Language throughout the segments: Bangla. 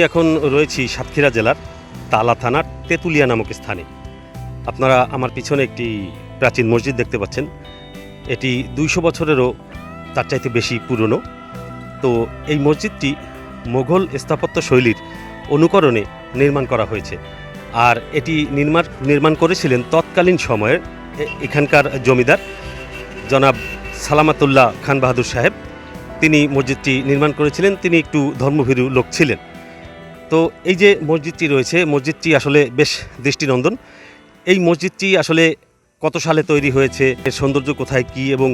এখন রয়েছি সাতক্ষীরা জেলার তালা থানার তেঁতুলিয়া নামক স্থানে। আপনারা আমার পিছনে একটি প্রাচীন মসজিদ দেখতে পাচ্ছেন। এটি দুইশো বছরেরও তার চাইতে বেশি পুরনো। তো এই মসজিদটি মোঘল স্থাপত্য শৈলীর অনুকরণে নির্মাণ করা হয়েছে। আর এটি নির্মাণ নির্মাণ করেছিলেন তৎকালীন সময়ের এ- এখানকার জমিদার জনাব সালামাতুল্লাহ খান বাহাদুর সাহেব। তিনি মসজিদটি নির্মাণ করেছিলেন। তিনি একটু ধর্মভীরু লোক ছিলেন। তো এই যে মসজিদটি রয়েছে, মসজিদটি আসলে বেশ দৃষ্টিনন্দন। এই মসজিদটি আসলে কত সালে তৈরি হয়েছে, এর সৌন্দর্য কোথায়, কি এবং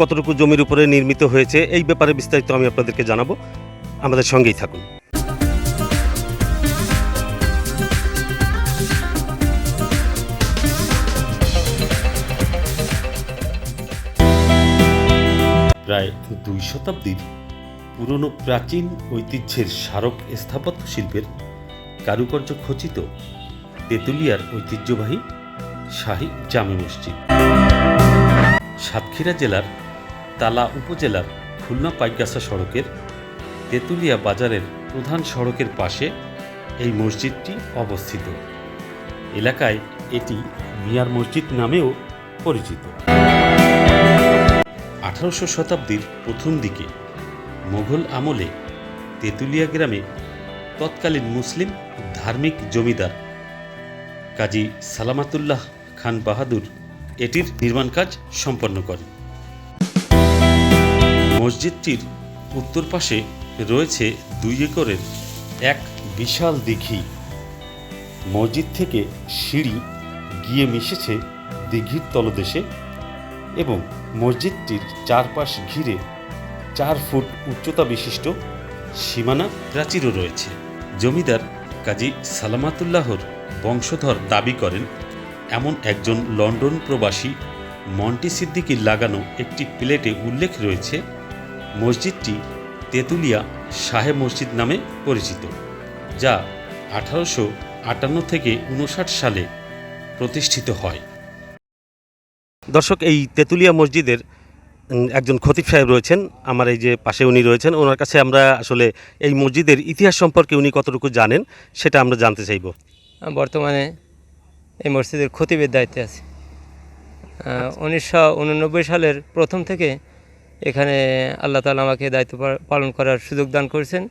কতটুকু জমির উপরে নির্মিত হয়েছে, এই ব্যাপারে বিস্তারিত আমি আপনাদেরকে জানাব। আমাদের সঙ্গেই থাকুন। প্রায় দুই শতাব্দীর পুরনো প্রাচীন ঐতিহ্যের স্মারক স্থাপত্য শিল্পের কারুকার্য খচিত তেঁতুলিয়ার ঐতিহ্যবাহী শাহী জামে মসজিদ। সাতক্ষীরা জেলার তালা উপজেলার খুলনা পাইকগাছা সড়কের তেঁতুলিয়া বাজারের প্রধান সড়কের পাশে এই মসজিদটি অবস্থিত। এলাকায় এটি মিয়ার মসজিদ নামেও পরিচিত। আঠারোশো শতাব্দীর প্রথম দিকে মোঘল আমলে তেঁতুলিয়া গ্রামে তৎকালীন মুসলিম ধার্মিক জমিদার কাজী সালামাতুল্লাহ খান বাহাদুর এটির নির্মাণ কাজ সম্পন্ন করেন। মসজিদটির উত্তর পাশে রয়েছে দুই একরের এক বিশাল দিঘি। মসজিদ থেকে সিঁড়ি গিয়ে মিশেছে দিঘির তলদেশে এবং মসজিদটির চারপাশ ঘিরে চার ফুট উচ্চতা বিশিষ্ট, সীমানা প্রাচীরও রয়েছে। জমিদার কাজী সালামাতুল্লাহর বংশধর দাবি করেন, এমন একজন লন্ডন প্রবাসী মন্টি সিদ্দিকির লাগানো একটি প্লেটে উল্লেখ রয়েছে, মসজিদটি তেঁতুলিয়া শাহে মসজিদ নামে পরিচিত, যা আঠারোশো আটান্ন থেকে উনষাট সালে প্রতিষ্ঠিত হয়। দর্শক, এই তেঁতুলিয়া মসজিদের একজন খতিব সাহেব রয়েছেন আমার এই যে পাশে উনি রয়েছেন ওনার কাছে আমরা আসলে এই মসজিদের ইতিহাস সম্পর্কে উনি কতটুকু জানেন সেটা আমরা জানতে চাইব। বর্তমানে এই মসজিদের খতিবের দায়িত্বে আছে। উনিশশো উননব্বই সালের প্রথম থেকে এখানে আল্লাহ তালা আমাকে দায়িত্ব পালন করার সুযোগ দান করেছেন।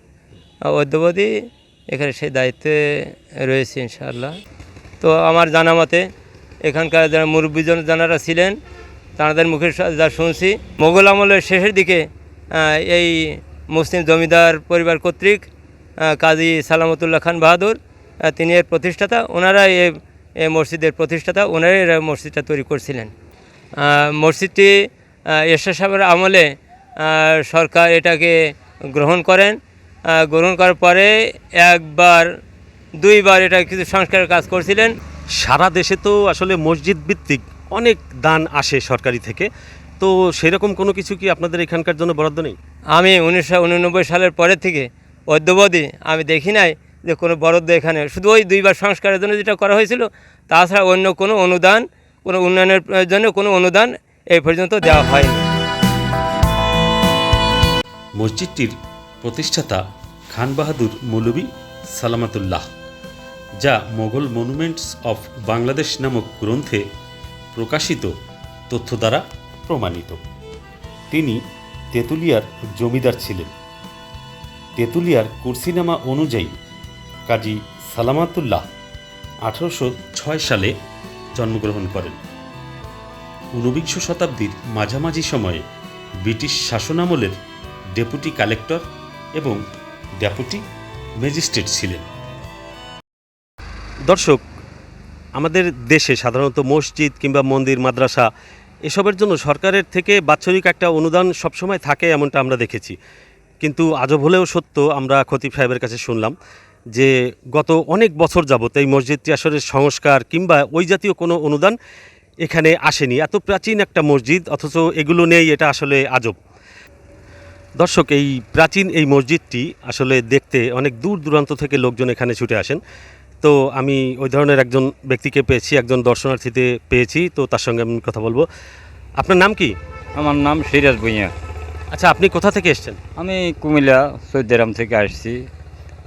অদ্যবধি এখানে সেই দায়িত্বে রয়েছে ইনশাআল্লাহ। তো আমার জানা মতে এখানকার যারা মুরব্বীজন যারা ছিলেন তাদের মুখে যা শুনছি, মোগল আমলের শেষের দিকে এই মুসলিম জমিদার পরিবার কর্তৃক কাজী সালামতুল্লাহ খান বাহাদুর তিনি এর প্রতিষ্ঠাতা ওনারা এ মসজিদের প্রতিষ্ঠাতা, ওনারাই এর মসজিদটা তৈরি করছিলেন। মসজিদটি এরশাদ সাহেবের আমলে সরকার এটাকে গ্রহণ করেন। গ্রহণ করার পরে একবার, দুইবার এটা কিছু সংস্কারের কাজ করছিলেন। সারা দেশে তো আসলে মসজিদ ভিত্তিক অনেক দান আসে সরকারি থেকে। তো সেরকম কোনো কিছু কি আপনাদের এখানকার জন্য বরাদ্দ নেই? আমি উনিশশো উননব্বই সালের পরের থেকে অদ্যবধি আমি দেখি নাই যে কোনো বরাদ্দ এখানে। শুধু ওই দুইবার সংস্কারের জন্য যেটা করা হয়েছিল তাছাড়া অন্য কোনো অনুদান কোনো উন্নয়নের জন্য কোনো অনুদান এই পর্যন্ত দেওয়া হয়নি। মসজিদটির প্রতিষ্ঠাতা খান বাহাদুর মৌলভী সালামাতুল্লাহ যা মোগল মনুমেন্টস অফ বাংলাদেশ নামক গ্রন্থে প্রকাশিত, তথ্য দ্বারা প্রমাণিত। তিনি তেঁতুলিয়ার জমিদার ছিলেন। তেঁতুলিয়ার কুরসিনামা অনুযায়ী কাজী সালামাতুল্লাহ আঠারোশো ছয় সালে জন্মগ্রহণ করেন। ঊনবিংশ শতাব্দীর মাঝামাঝি সময়ে ব্রিটিশ শাসনামলের ডেপুটি কালেক্টর এবং ডেপুটি ম্যাজিস্ট্রেট ছিলেন। দর্শক আমাদের দেশে সাধারণত মসজিদ কিংবা মন্দির, মাদ্রাসা এসবের জন্য সরকারের থেকে বাৎসরিক একটা অনুদান সবসময় থাকে এমনটা আমরা দেখেছি। কিন্তু আজব হলেও সত্য, আমরা খতিব সাহেবের কাছে শুনলাম যে গত অনেক বছর যাবত এই মসজিদটি আসলে সংস্কার কিংবা ওই জাতীয় কোনো অনুদান এখানে আসেনি। এত প্রাচীন একটা মসজিদ, অথচ এগুলো নেই, এটা আসলে আজব। দর্শক, এই প্রাচীন এই মসজিদটি আসলে দেখতে অনেক দূর দূরান্ত থেকে লোকজন এখানে ছুটে আসেন। তো আমি ওই ধরনের একজন ব্যক্তিকে পেয়েছি একজন দর্শনার্থীতে পেয়েছি তো তার সঙ্গে আমি কথা বলব। আপনার নাম কি? আমার নাম সিরাজ ভুঁইয়া। আচ্ছা আপনি কোথা থেকে এসেছেন? আমি কুমিল্লা সৈদারাম থেকে আসছি।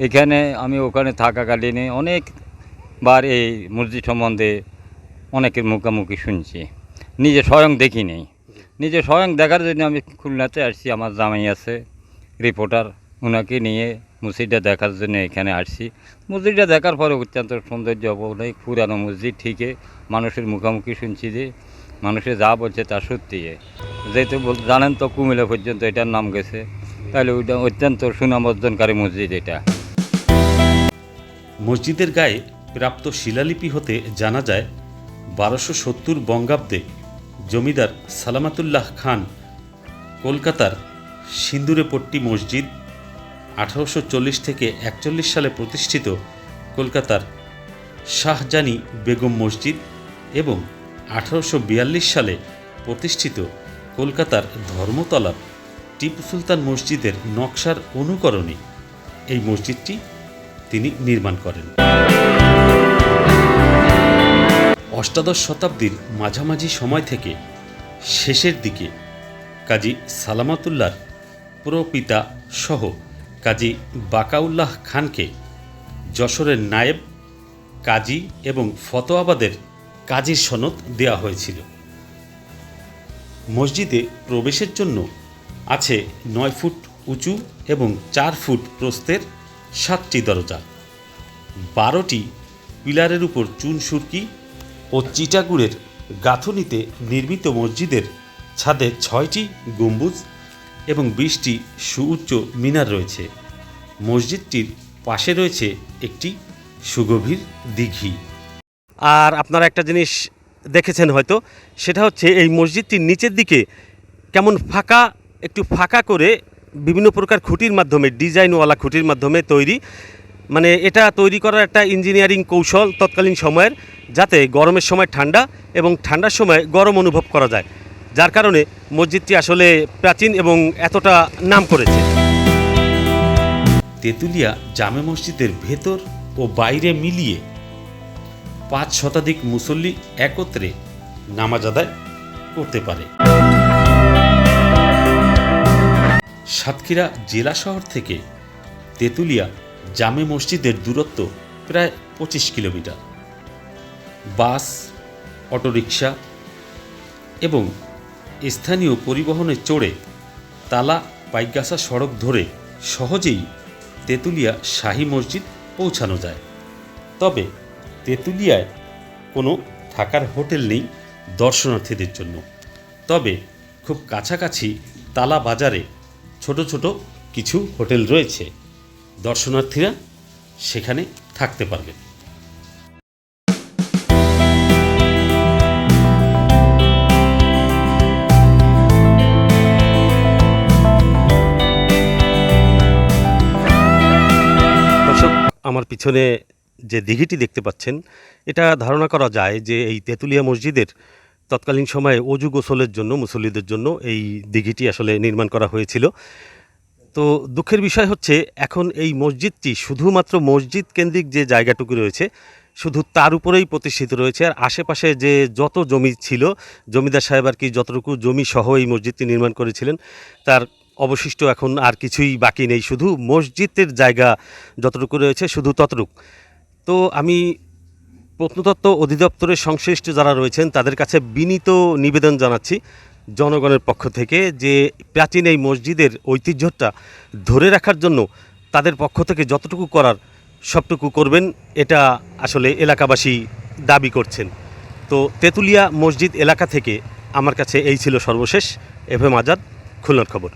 এখানে আমি ওখানে থাকাকালীনে অনেকবার এই মসজিদ সম্বন্ধে অনেকের মুখোমুখি শুনছি। নিজে স্বয়ং দেখি নেই নিজে স্বয়ং দেখার জন্য আমি খুলনাতে আসছি আমার জামাই আছে রিপোর্টার ওনাকে নিয়ে মসজিদটা দেখার জন্য এখানে আসছি। মসজিদটা দেখার পরে অত্যন্ত সৌন্দর্য অনেক পুরানো মসজিদ ঠিকই মানুষের মুখোমুখি শুনছি যে মানুষে যা বলছে তা সত্যি যেহেতু জানেন তো কুমিল্লা পর্যন্ত এটার নাম গেছে, তাহলে ওইটা অত্যন্ত সুনাম অর্জনকারী মসজিদ এটা। মসজিদের গায়ে প্রাপ্ত শিলালিপি হতে জানা যায়, বারোশো সত্তর বঙ্গাব্দে জমিদার সালামাতুল্লাহ খান কলকাতার সিন্দুরেপট্টি মসজিদ আঠারোশো চল্লিশ থেকে একচল্লিশ সালে প্রতিষ্ঠিত কলকাতার শাহজানি বেগম মসজিদ এবং আঠারোশো বিয়াল্লিশ সালে প্রতিষ্ঠিত কলকাতার ধর্মতলার টিপু সুলতান মসজিদের নকশার অনুকরণে এই মসজিদটি তিনি নির্মাণ করেন। অষ্টাদশ শতাব্দীর মাঝামাঝি সময় থেকে শেষের দিকে কাজী সালামাতুল্লার প্রপিতা সহ কাজী বাকাউল্লাহ খানকে যশোরের নায়েব, কাজী এবং ফতোয়াবাদের কাজীর সনদ দেওয়া হয়েছিল। মসজিদে প্রবেশের জন্য আছে নয় ফুট উঁচু এবং চার ফুট প্রস্থের সাতটি দরজা, বারোটি পিলারের উপর চুন সুরকি ও চিটাগুড়ের গাঁথনিতে নির্মিত মসজিদের ছাদে ছয়টি গম্বুজ এবং বিশটি সুউচ্চ মিনার রয়েছে। মসজিদটির পাশে রয়েছে একটি সুগভীর দিঘি। আর আপনারা একটা জিনিস দেখেছেন হয়তো, সেটা হচ্ছে এই মসজিদটির নিচের দিকে কেমন ফাঁকা, একটু ফাঁকা করে বিভিন্ন প্রকার খুঁটির মাধ্যমে, ডিজাইনওয়ালা খুঁটির মাধ্যমে তৈরি। মানে এটা তৈরি করার একটা ইঞ্জিনিয়ারিং কৌশল তৎকালীন সময়ের, যাতে গরমের সময় ঠান্ডা এবং ঠান্ডার সময় গরম অনুভব করা যায়। যার কারণে মসজিদটি আসলে প্রাচীন এবং এতটা নাম করেছে। তেঁতুলিয়া জামে মসজিদের ভেতর ও বাইরে মিলিয়ে পাঁচ শতাধিক মুসল্লি একত্রে নামাজ আদায় করতে পারে। সাতক্ষীরা জেলা শহর থেকে তেঁতুলিয়া জামে মসজিদের দূরত্ব প্রায় পঁচিশ কিলোমিটার। বাস, অটোরিকশা এবং স্থানীয় পরিবহনে চড়ে তালা পাইগাসা সড়ক ধরে সহজেই তেঁতুলিয়া শাহী মসজিদ পৌঁছানো যায়। তবে তেঁতুলিয়ায় কোনো থাকার হোটেল নেই দর্শনার্থীদের জন্য। তবে খুব কাছাকাছি তালা বাজারে ছোট ছোট কিছু হোটেল রয়েছে। দর্শনার্থীরা সেখানে থাকতে পারবেন। আমার পিছনে যে দিঘিটি দেখতে পাচ্ছেন, এটা ধারণা করা যায় যে এই তেঁতুলিয়া মসজিদের তৎকালীন সময়ে অজু গোসলের জন্য, মুসল্লিদের জন্য এই দিঘিটি আসলে নির্মাণ করা হয়েছিল। তো দুঃখের বিষয় হচ্ছে, এখন এই মসজিদটি শুধুমাত্র মসজিদ কেন্দ্রিক যে জায়গাটুকু রয়েছে, শুধু তার উপরেই প্রতিষ্ঠিত রয়েছে। আর আশেপাশে যে যত জমি ছিল, জমিদার সাহেব আর কি যতটুকু জমি সহ এই মসজিদটি নির্মাণ করেছিলেন, তার অবশিষ্ট এখন আর কিছুই বাকি নেই, শুধু মসজিদের জায়গা যতটুকু রয়েছে শুধু ততটুক। তো আমি প্রত্নতত্ত্ব অধিদপ্তরের সংশ্লিষ্ট যারা রয়েছেন, তাদের কাছে বিনীত নিবেদন জানাচ্ছি জনগণের পক্ষ থেকে যে প্রাচীন এই মসজিদের ঐতিহ্যটা ধরে রাখার জন্য তাদের পক্ষ থেকে যতটুকু করার সবটুকু করবেন, এটা আসলে এলাকাবাসী দাবি করছেন। তো তেঁতুলিয়া মসজিদ এলাকা থেকে আমার কাছে এই ছিল সর্বশেষ। এফএম আজাদ, খুলনার খবর।